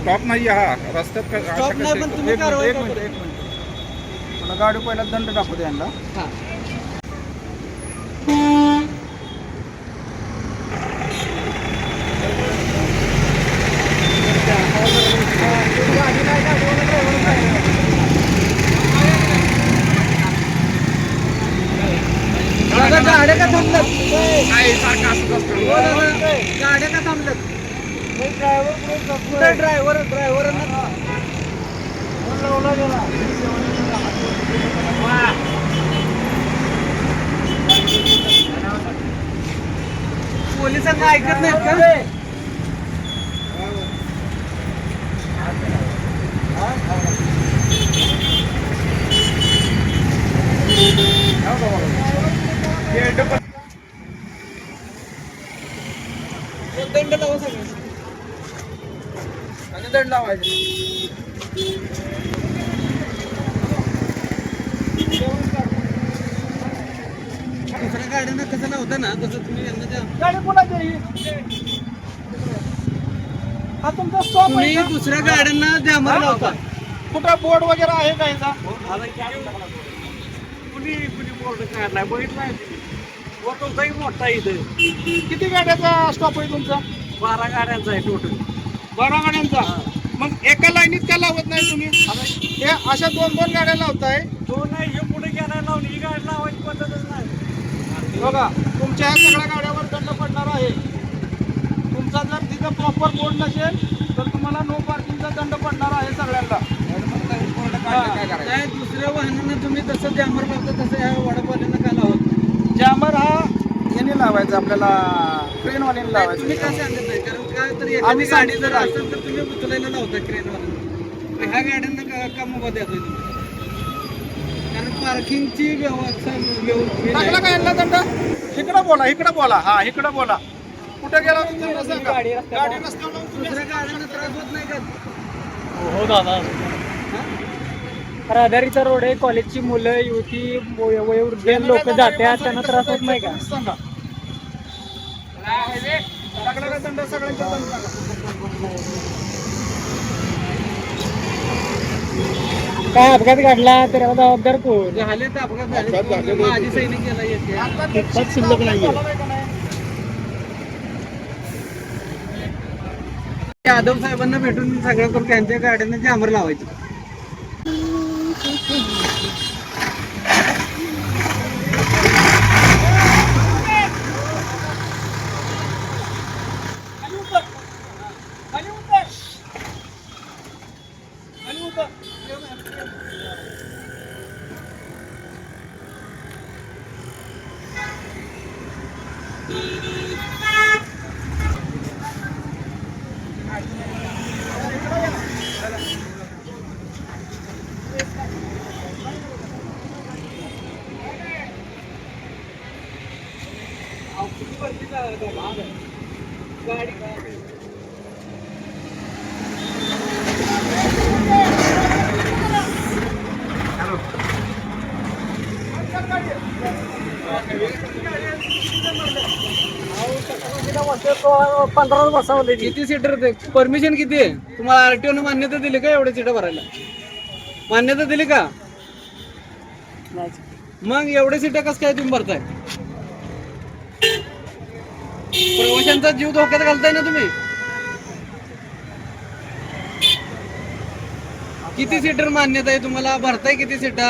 Stop नाही हा रस्त्यात का- अशा स्टॉप नाही, कशा- पण तुम्ही एक मिनिट, कारवाई एक का मिनिट, करा? एक मिनिट. मला गाडी पहिला दंड टाकू द्या यांना गाड्या का हो दादा गाड्या का थांबल्यात? कुठे ड्रायव्हर ड्रायव्हर पोलिसांना ऐकत नाहीत का? हे. दंड लावा सगळं आणि दंड लावायचे दुसऱ्या गाड्यांना कसं लावता ना तसं तुम्ही गाडी कोणाची ही? हा तुमचा स्टॉप तुम्ही दुसऱ्या गाड्यांना द्यामर लावता कुठं बोर्ड वगैरे आहे का याचा? कुणी कुणी बोर्ड काढलाय? बघितलाय. मोठा इथं. किती गाड्याचा स्टॉप आहे तुमचा? बारा गाड्यांचा आहे टोटल बारा गाड्यांचा? मग एका लाईनीत का लावत नाही तुम्ही? हे अशा दोन दोन गाड्या लावताय. तो नाही हे पुढे गेला लावून ही गाडी लावायची पद्धतच नाही. बघा तुमच्या ह्या सगळ्या गाड्यावर दंड पडणार आहे. तुमचा जर तिथं प्रॉपर बोर्ड नसेल तर तुम्हाला नो पार्किंगचा दंड पडणार आहे सगळ्यांना. काय दुसऱ्या वाहनांना तुम्ही जसं डॅमर लावता तसं ह्या वडापाल्यांना का लावत जॅमर हा याने लावायचा आपल्याला ट्रेनवाल्याने नाही, तुम्ही लावायचा का सांगत नाही कारण काय तर एखादी आम्ही गाडी जर सांगितलं असेल तर तुम्ही उचलायला लावता क्रेनवाला ह्या गाड्यांना का का तुम्ही? कारण पार्किंगची व्यवस्था टाकला व्यवस्था का यांना दंड? इकडं बोला इकडं बोला. हा इकडं बोला. कुठं गेला होता त्यांना सांगा. गाडी रस्त्यावर. लावून तुम्ही दुसऱ्या गाड्यांना त्रास होत नाही का? हो दादा. रहदारीचा रोड आहे कॉलेजची मुलं युवती वय- वयोवृद्ध लोक जात्यात त्यांना त्रास होत नाही का? सांगा. टाकला दंड दंड. काय अपघात घडला तर जबाबदार कोण? झाले तर अपघात झाले. माझी सैनिक गेला येते. शिल्लक नाहीये. यादव साहेबांना भेटून सगळं करून त्यांच्या गाड्यांना जामर लावायचे. पंधरा बसवले किती सीटर ते परमिशन किती आहे? तुम्हाला आरटीओ ने मान्यता दिली का एवढे सीटर भरायला? मान्यता दिली का? मग एवढे सीटर कसं काय तुम्ही भरताय? प्रवाशांचा जीव धोक्यात घालताय ना तुम्ही? किती सीटर मान्यता आहे तुम्हाला? भरताय किती सीटा?